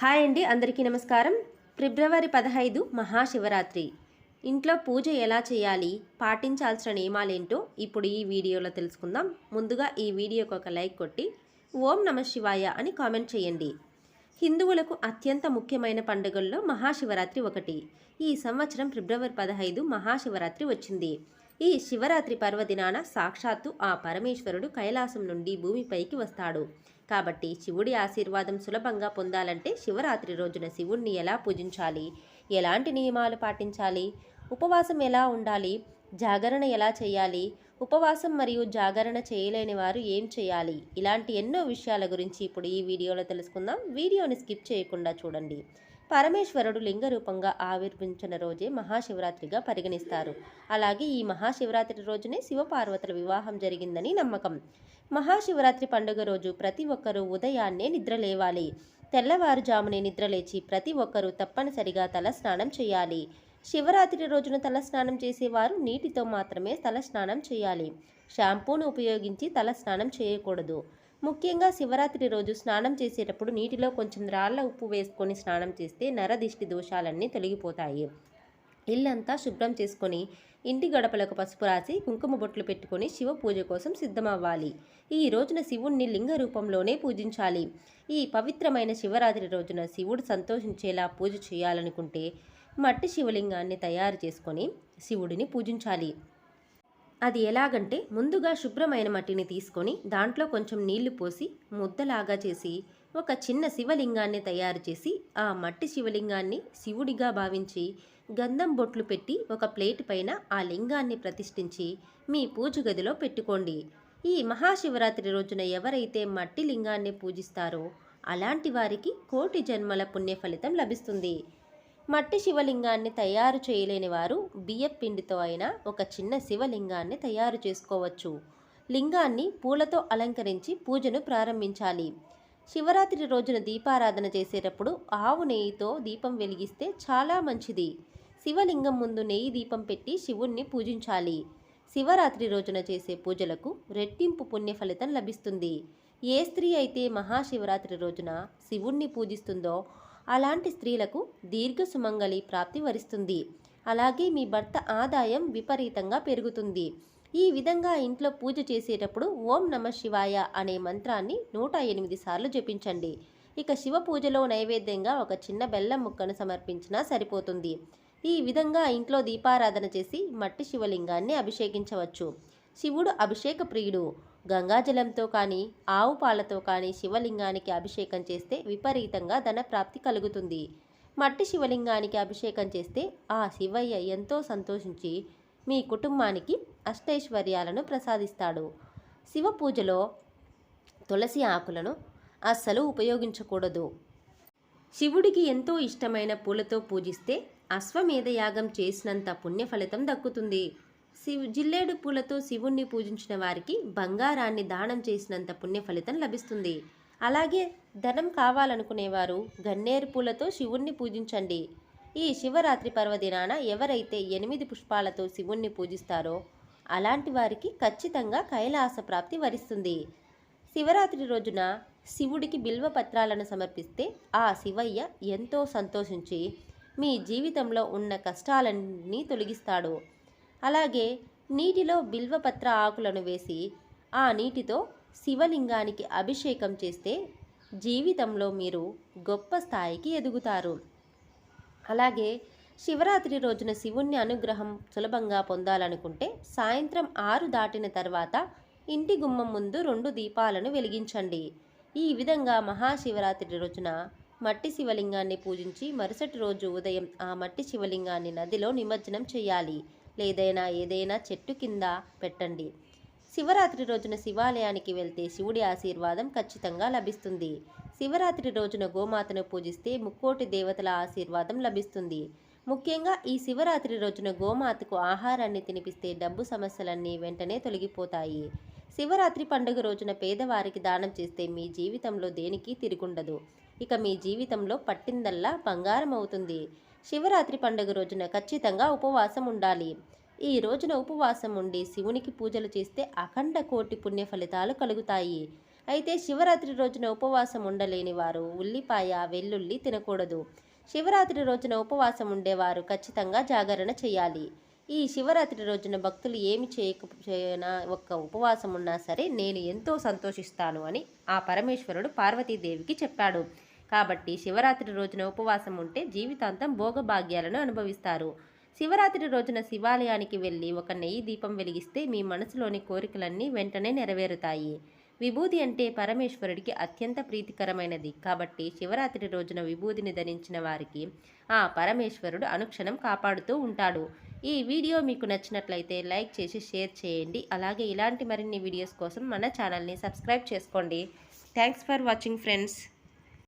Hi అండి అందరికీ నమస్కారం. ఫిబ్రవరి పదహైదు మహాశివరాత్రి. ఇంట్లో పూజ ఎలా చేయాలి పాటించాల్సిన నియమాలేంటో ఇప్పుడు ఈ వీడియోలో తెలుసుకుందాం. ముందుగా ఈ వీడియోకి ఒక లైక్ కొట్టి ఓం నమ శివాయ అని కామెంట్ చేయండి. హిందువులకు అత్యంత ముఖ్యమైన పండుగల్లో మహాశివరాత్రి ఒకటి. ఈ సంవత్సరం ఫిబ్రవరి పదహైదు మహాశివరాత్రి వచ్చింది. ఈ శివరాత్రి పర్వదినాన సాక్షాత్తు ఆ పరమేశ్వరుడు కైలాసం నుండి భూమిపైకి వస్తాడు. కాబట్టి శివుడి ఆశీర్వాదం సులభంగా పొందాలంటే శివరాత్రి రోజున శివుణ్ణి ఎలా పూజించాలి? ఎలాంటి నియమాలు పాటించాలి? ఉపవాసం ఎలా ఉండాలి? జాగరణ ఎలా చేయాలి? ఉపవాసం మరియు జాగరణ చేయలేని వారు ఏం చేయాలి? ఇలాంటి ఎన్నో విషయాల గురించి ఇప్పుడు ఈ వీడియోలో తెలుసుకుందాం. వీడియోని స్కిప్ చేయకుండా చూడండి. పరమేశ్వరుడు లింగ రూపంగా ఆవిర్భించిన రోజే మహాశివరాత్రిగా పరిగణిస్తారు. అలాగే ఈ మహాశివరాత్రి రోజునే శివపార్వతుల వివాహం జరిగిందని నమ్మకం. మహాశివరాత్రి పండుగ రోజు ప్రతి ఒక్కరూ ఉదయాన్నే నిద్రలేవాలి. తెల్లవారుజామునే నిద్రలేచి ప్రతి ఒక్కరూ తప్పనిసరిగా తల స్నానం చేయాలి. శివరాత్రి రోజున తలస్నానం చేసేవారు నీటితో మాత్రమే తల స్నానం చేయాలి. షాంపూను ఉపయోగించి తల స్నానం చేయకూడదు. ముఖ్యంగా శివరాత్రి రోజు స్నానం చేసేటప్పుడు నీటిలో కొంచెం రాళ్ళ ఉప్పు వేసుకొని స్నానం చేస్తే నరదిష్టి దోషాలన్నీ తొలగిపోతాయి. ఇల్లంతా శుభ్రం చేసుకొని ఇంటి గడపలకు పసుపు రాసి కుంకుమ బొట్లు పెట్టుకొని శివ పూజ కోసం సిద్ధమవ్వాలి. ఈ రోజున శివుణ్ణి లింగ రూపంలోనే పూజించాలి. ఈ పవిత్రమైన శివరాత్రి రోజున శివుడు సంతోషించేలా పూజ చేయాలనుకుంటే మట్టి శివలింగాన్ని తయారు చేసుకొని శివుడిని పూజించాలి. అది ఎలాగంటే ముందుగా శుభ్రమైన మట్టిని తీసుకొని దాంట్లో కొంచెం నీళ్ళు పోసి ముద్దలాగా చేసి ఒక చిన్న శివలింగాన్ని తయారు చేసి ఆ మట్టి శివలింగాన్ని శివుడిగా భావించి గంధం బొట్లు పెట్టి ఒక ప్లేట్ పైన ఆ లింగాన్ని ప్రతిష్ఠించి మీ పూజ గదిలో పెట్టుకోండి. ఈ మహాశివరాత్రి రోజున ఎవరైతే మట్టి లింగాన్ని పూజిస్తారో అలాంటి వారికి కోటి జన్మల పుణ్య ఫలితం లభిస్తుంది. మట్టి శివలింగాన్ని తయారు చేయలేని వారు బియ్యం పిండితో అయినా ఒక చిన్న శివలింగాన్ని తయారు చేసుకోవచ్చు. లింగాన్ని పూలతో అలంకరించి పూజను ప్రారంభించాలి. శివరాత్రి రోజున దీపారాధన చేసేటప్పుడు ఆవు నెయ్యితో దీపం వెలిగిస్తే చాలా మంచిది. శివలింగం ముందు నెయ్యి దీపం పెట్టి శివుణ్ణి పూజించాలి. శివరాత్రి రోజున చేసే పూజలకు రెట్టింపు పుణ్య ఫలితం లభిస్తుంది. ఏ స్త్రీ అయితే మహాశివరాత్రి రోజున శివుణ్ణి పూజిస్తుందో అలాంటి స్త్రీలకు దీర్ఘ సుమంగళి ప్రాప్తి వరిస్తుంది. అలాగే మీ భర్త ఆదాయం విపరీతంగా పెరుగుతుంది. ఈ విధంగా ఇంట్లో పూజ చేసేటప్పుడు ఓం నమ శివాయ అనే మంత్రాన్ని నూట ఎనిమిది సార్లు జపించండి. ఇక శివ పూజలో నైవేద్యంగా ఒక చిన్న బెల్లం ముక్కను సమర్పించినా సరిపోతుంది. ఈ విధంగా ఇంట్లో దీపారాధన చేసి మట్టి శివలింగాన్ని అభిషేకించవచ్చు. శివుడు అభిషేక ప్రియుడు. గంగాజలంతో కానీ ఆవు పాలతో కానీ శివలింగానికి అభిషేకం చేస్తే విపరీతంగా ధనప్రాప్తి కలుగుతుంది. మట్టి శివలింగానికి అభిషేకం చేస్తే ఆ శివయ్య ఎంతో సంతోషించి మీ కుటుంబానికి అష్టైశ్వర్యాలను ప్రసాదిస్తాడు. శివ పూజలో తులసి ఆకులను అస్సలు ఉపయోగించకూడదు. శివుడికి ఎంతో ఇష్టమైన పూలతో పూజిస్తే అశ్వమేధ యాగం చేసినంత పుణ్య ఫలితం దక్కుతుంది. శివు జిల్లేడు పూలతో శివుణ్ణి పూజించిన వారికి బంగారాన్ని దానం చేసినంత పుణ్య ఫలితం లభిస్తుంది. అలాగే ధనం కావాలనుకునేవారు గన్నేరు పూలతో శివుణ్ణి పూజించండి. ఈ శివరాత్రి పర్వదినాన ఎవరైతే ఎనిమిది పుష్పాలతో శివుణ్ణి పూజిస్తారో అలాంటి వారికి ఖచ్చితంగా కైలాస ప్రాప్తి వరిస్తుంది. శివరాత్రి రోజున శివుడికి బిల్వ పత్రాలను సమర్పిస్తే ఆ శివయ్య ఎంతో సంతోషించి మీ జీవితంలో ఉన్న కష్టాలన్నీ తొలగిస్తాడు. అలాగే నీటిలో బిల్వపత్ర ఆకులను వేసి ఆ నీటితో శివలింగానికి అభిషేకం చేస్తే జీవితంలో మీరు గొప్ప స్థాయికి ఎదుగుతారు. అలాగే శివరాత్రి రోజున శివుణ్ణి అనుగ్రహం సులభంగా పొందాలనుకుంటే సాయంత్రం ఆరు దాటిన తర్వాత ఇంటి గుమ్మం ముందు రెండు దీపాలను వెలిగించండి. ఈ విధంగా మహాశివరాత్రి రోజున మట్టి శివలింగాన్ని పూజించి మరుసటి రోజు ఉదయం ఆ మట్టి శివలింగాన్ని నదిలో నిమజ్జనం చేయాలి. లేదైనా ఏదైనా చెట్టు కింద పెట్టండి. శివరాత్రి రోజున శివాలయానికి వెళ్తే శివుడి ఆశీర్వాదం ఖచ్చితంగా లభిస్తుంది. శివరాత్రి రోజున గోమాతను పూజిస్తే ముక్కోటి దేవతల ఆశీర్వాదం లభిస్తుంది. ముఖ్యంగా ఈ శివరాత్రి రోజున గోమాతకు ఆహారాన్ని తినిపిస్తే డబ్బు సమస్యలన్నీ వెంటనే తొలగిపోతాయి. శివరాత్రి పండుగ రోజున పేదవారికి దానం చేస్తే మీ జీవితంలో దేనికి తిరుగుండదు. ఇక మీ జీవితంలో పట్టిందల్లా బంగారం అవుతుంది. శివరాత్రి పండుగ రోజున ఖచ్చితంగా ఉపవాసం ఉండాలి. ఈ రోజున ఉపవాసం ఉండి శివునికి పూజలు చేస్తే అఖండ కోటి పుణ్య ఫలితాలు కలుగుతాయి. అయితే శివరాత్రి రోజున ఉపవాసం ఉండలేని వారు ఉల్లిపాయ వెల్లుల్లి తినకూడదు. శివరాత్రి రోజున ఉపవాసం ఉండేవారు ఖచ్చితంగా జాగరణ చేయాలి. ఈ శివరాత్రి రోజున భక్తులు ఏమి చేయకపోయినా ఒక్క ఉపవాసం ఉన్నా సరే నేను ఎంతో సంతోషిస్తాను అని ఆ పరమేశ్వరుడు పార్వతీదేవికి చెప్పాడు. కాబట్టి శివరాత్రి రోజున ఉపవాసం ఉంటే జీవితాంతం భోగభాగ్యాలను అనుభవిస్తారు. శివరాత్రి రోజున శివాలయానికి వెళ్ళి ఒక నెయ్యి దీపం వెలిగిస్తే మీ మనసులోని కోరికలన్నీ వెంటనే నెరవేరుతాయి. విభూది అంటే పరమేశ్వరుడికి అత్యంత ప్రీతికరమైనది. కాబట్టి శివరాత్రి రోజున విభూదిని ధరించిన వారికి ఆ పరమేశ్వరుడు అనుక్షణం కాపాడుతూ ఉంటాడు. ఈ వీడియో మీకు నచ్చినట్లయితే లైక్ చేసి షేర్ చేయండి. అలాగే ఇలాంటి మరిన్ని వీడియోస్ కోసం మన ఛానల్ని సబ్స్క్రైబ్ చేసుకోండి. Thanks for watching friends.